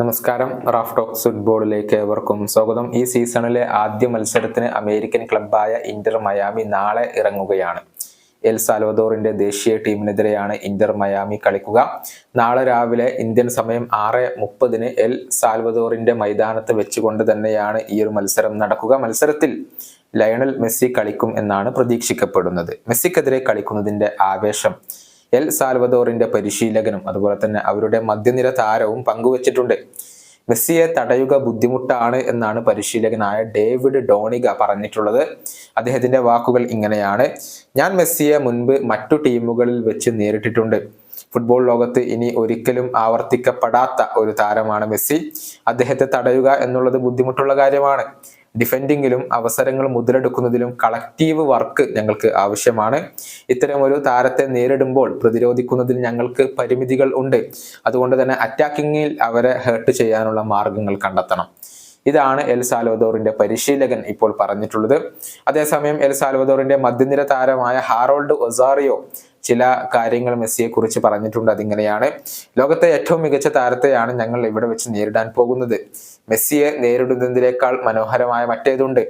നമസ്കാരം. Raf talks ഫുട്ബോളിലേക്ക് ഏവർക്കും സ്വാഗതം. ഈ സീസണിലെ ആദ്യ മത്സരത്തിന് അമേരിക്കൻ ക്ലബായ ഇന്റർ മയാമി നാളെ ഇറങ്ങുകയാണ്. എൽ സാൽവദോറിന്റെ ദേശീയ ടീമിനെതിരെയാണ് ഇന്റർ മയാമി കളിക്കുക. നാളെ രാവിലെ ഇന്ത്യൻ സമയം ആറ് മുപ്പതിന് എൽ സാൽവദോറിന്റെ മൈതാനത്ത് വെച്ചുകൊണ്ട് തന്നെയാണ് ഈ ഒരു മത്സരം നടക്കുക. മത്സരത്തിൽ ലയണൽ മെസ്സി കളിക്കും എന്നാണ് പ്രതീക്ഷിക്കപ്പെടുന്നത്. മെസ്സിക്കെതിരെ കളിക്കുന്നതിന്റെ ആവേശം എൽ സാൽവദോറിന്റെ പരിശീലകനും അതുപോലെ തന്നെ അവരുടെ മധ്യനിര താരവും പങ്കുവച്ചിട്ടുണ്ട്. മെസ്സിയെ തടയുക ബുദ്ധിമുട്ടാണ് എന്നാണ് പരിശീലകനായ ഡേവിഡ് ഡോണിഗ പറഞ്ഞിട്ടുള്ളത്. അദ്ദേഹത്തിന്റെ വാക്കുകൾ ഇങ്ങനെയാണ്. ഞാൻ മെസ്സിയെ മുൻപ് മറ്റു ടീമുകളിൽ വെച്ച് നേരിട്ടിട്ടുണ്ട്. ഫുട്ബോൾ ലോകത്ത് ഇനി ഒരിക്കലും ആവർത്തിക്കപ്പെടാത്ത ഒരു താരമാണ് മെസ്സി. അദ്ദേഹത്തെ തടയുക എന്നുള്ളത് ബുദ്ധിമുട്ടുള്ള കാര്യമാണ്. ഡിഫെൻഡിങ്ങിലും അവസരങ്ങൾ മുതലെടുക്കുന്നതിലും കളക്റ്റീവ് വർക്ക് ഞങ്ങൾക്ക് ആവശ്യമാണ്. ഇത്തരം ഒരു താരത്തെ നേരിടുമ്പോൾ പ്രതിരോധിക്കുന്നതിൽ ഞങ്ങൾക്ക് പരിമിതികൾ ഉണ്ട്. അതുകൊണ്ട് തന്നെ അറ്റാക്കിങ്ങിൽ അവരെ ഹേർട്ട് ചെയ്യാനുള്ള മാർഗങ്ങൾ കണ്ടെത്തണം. ഇതാണ് എൽ സാൽവദോറിന്റെ പരിശീലകൻ ഇപ്പോൾ പറഞ്ഞിട്ടുള്ളത്. അതേസമയം എൽ സാൽവദോറിന്റെ മധ്യനിര താരമായ ഹാറോൾഡ് ഒസാറിയോ ചില കാര്യങ്ങൾ മെസ്സിയെ കുറിച്ച് പറഞ്ഞിട്ടുണ്ട്. അതിങ്ങനെയാണ് ലോകത്തെ ഏറ്റവും മികച്ച താരത്തെയാണ് ഞങ്ങൾ ഇവിടെ വെച്ച് നേരിടാൻ പോകുന്നത്. മെസ്സിയെ നേരിടുന്നതിനേക്കാൾ മനോഹരമായ മറ്റേതുണ്ട്.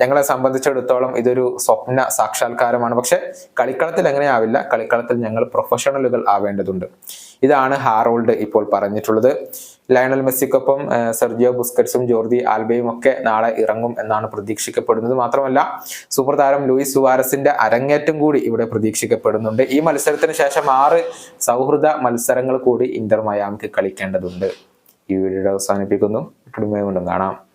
ഞങ്ങളെ സംബന്ധിച്ചിടത്തോളം ഇതൊരു സ്വപ്ന സാക്ഷാത്കാരമാണ്. പക്ഷെ കളിക്കളത്തിൽ എങ്ങനെയാവില്ല? കളിക്കളത്തിൽ ഞങ്ങൾ പ്രൊഫഷണലുകൾ ആവേണ്ടതുണ്ട്. ഇതാണ് ഹാറോൾഡ് ഇപ്പോൾ പറഞ്ഞിട്ടുള്ളത്. ലയണൽ മെസ്സിക്കൊപ്പം സെർജിയോ ബുസ്കറ്റ്സും ജോർജി ആൽബയും ഒക്കെ നാളെ ഇറങ്ങും എന്നാണ് പ്രതീക്ഷിക്കപ്പെടുന്നത്. മാത്രമല്ല സൂപ്പർ താരം ലൂയിസ് സുവാരസിന്റെ അരങ്ങേറ്റം കൂടി ഇവിടെ പ്രതീക്ഷിക്കപ്പെടുന്നുണ്ട്. ഈ മത്സരത്തിന് ശേഷം ആറ് സൗഹൃദ മത്സരങ്ങൾ കൂടി ഇന്റർ മയാമിക്ക് കളിക്കേണ്ടതുണ്ട്. ഈ വീഡിയോ അവസാനിപ്പിക്കുന്നു. വീണ്ടും കാണാം.